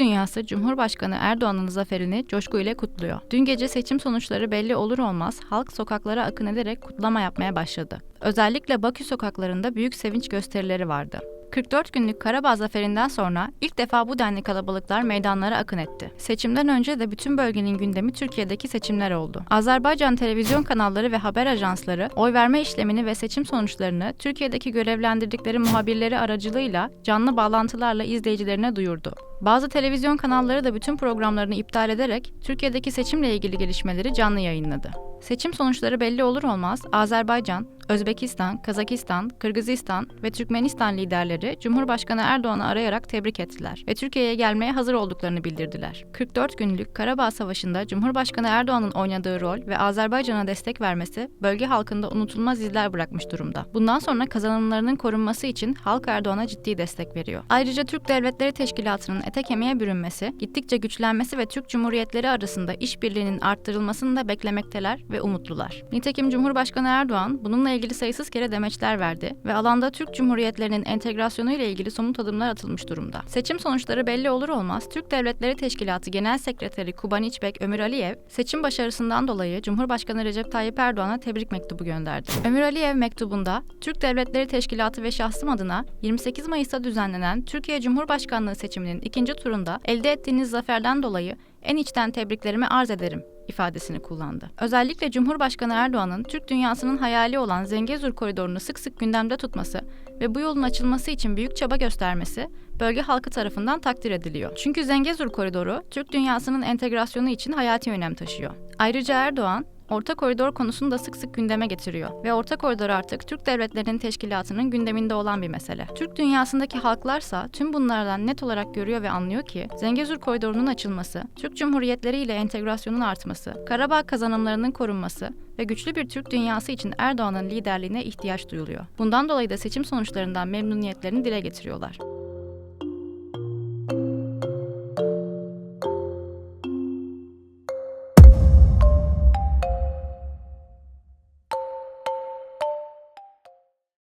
dünyası Cumhurbaşkanı Erdoğan'ın zaferini coşkuyla kutluyor. Dün gece seçim sonuçları belli olur olmaz halk sokaklara akın ederek kutlama yapmaya başladı. Özellikle Bakü sokaklarında büyük sevinç gösterileri vardı. 44 günlük Karabağ zaferinden sonra ilk defa bu denli kalabalıklar meydanlara akın etti. Seçimden önce de bütün bölgenin gündemi Türkiye'deki seçimler oldu. Azerbaycan televizyon kanalları ve haber ajansları oy verme işlemini ve seçim sonuçlarını Türkiye'deki görevlendirdikleri muhabirleri aracılığıyla canlı bağlantılarla izleyicilerine duyurdu. Bazı televizyon kanalları da bütün programlarını iptal ederek Türkiye'deki seçimle ilgili gelişmeleri canlı yayınladı. Seçim sonuçları belli olur olmaz Azerbaycan, Özbekistan, Kazakistan, Kırgızistan ve Türkmenistan liderleri Cumhurbaşkanı Erdoğan'ı arayarak tebrik ettiler ve Türkiye'ye gelmeye hazır olduklarını bildirdiler. 44 günlük Karabağ Savaşı'nda Cumhurbaşkanı Erdoğan'ın oynadığı rol ve Azerbaycan'a destek vermesi bölge halkında unutulmaz izler bırakmış durumda. Bundan sonra kazanımlarının korunması için halk Erdoğan'a ciddi destek veriyor. Ayrıca Türk Devletleri Teşkilatı'nın ete kemiğe bürünmesi, gittikçe güçlenmesi ve Türk Cumhuriyetleri arasında işbirliğinin arttırılmasını da beklemekteler ve umutlular. Nitekim Cumhurbaşkanı Erdoğan bununla ilgili sayısız kere demeçler verdi ve alanda Türk Cumhuriyetlerinin entegrasyonu ile ilgili somut adımlar atılmış durumda. Seçim sonuçları belli olur olmaz Türk Devletleri Teşkilatı Genel Sekreteri Kuban İçbek Ömür Aliyev, seçim başarısından dolayı Cumhurbaşkanı Recep Tayyip Erdoğan'a tebrik mektubu gönderdi. Ömür Aliyev mektubunda Türk Devletleri Teşkilatı ve şahsım adına 28 Mayıs'ta düzenlenen Türkiye Cumhurbaşkanlığı seçiminin ikinci turunda elde ettiğiniz zaferden dolayı en içten tebriklerimi arz ederim ifadesini kullandı. Özellikle Cumhurbaşkanı Erdoğan'ın Türk dünyasının hayali olan Zengezur koridorunu sık sık gündemde tutması ve bu yolun açılması için büyük çaba göstermesi bölge halkı tarafından takdir ediliyor. Çünkü Zengezur koridoru Türk dünyasının entegrasyonu için hayati önem taşıyor. Ayrıca Erdoğan Orta koridor konusunu da sık sık gündeme getiriyor ve Orta koridor artık Türk devletlerinin teşkilatının gündeminde olan bir mesele. Türk dünyasındaki halklarsa tüm bunlardan net olarak görüyor ve anlıyor ki Zengezur koridorunun açılması, Türk Cumhuriyetleri ile entegrasyonun artması, Karabağ kazanımlarının korunması ve güçlü bir Türk dünyası için Erdoğan'ın liderliğine ihtiyaç duyuluyor. Bundan dolayı da seçim sonuçlarından memnuniyetlerini dile getiriyorlar.